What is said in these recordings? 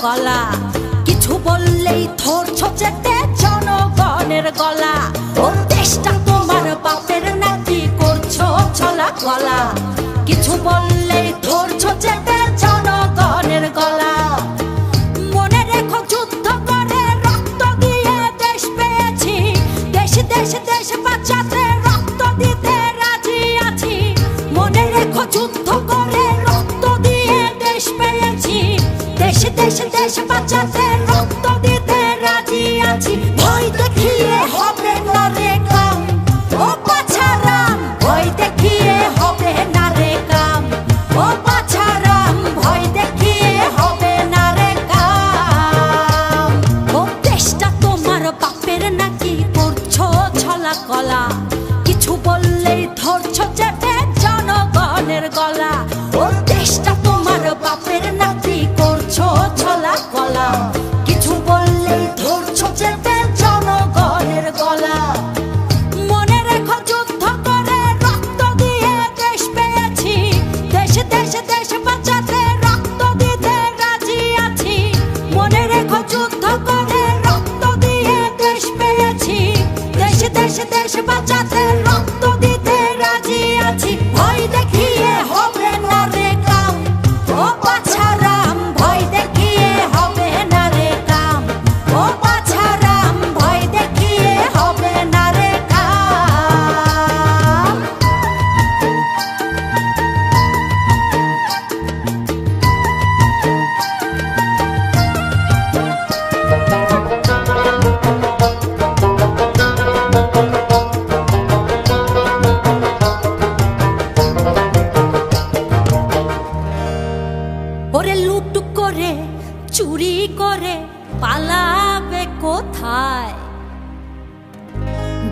好啦。বাঁচাতে রক্ত দিতে রাজি আছি। ভয় দেখিয়ে হবে না রে কাম। ও পাছারাম, ভয় দেখিয়ে হবে না রে কাম। ও পাছারাম, ভয় দেখিয়ে হবে না রে কাম। ও দেশটা তোমার বাপের নাকি করছ ছলা কলা।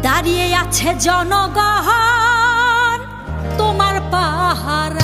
দাঁড়িয়ে আছে জনগহন তোমার পাহারা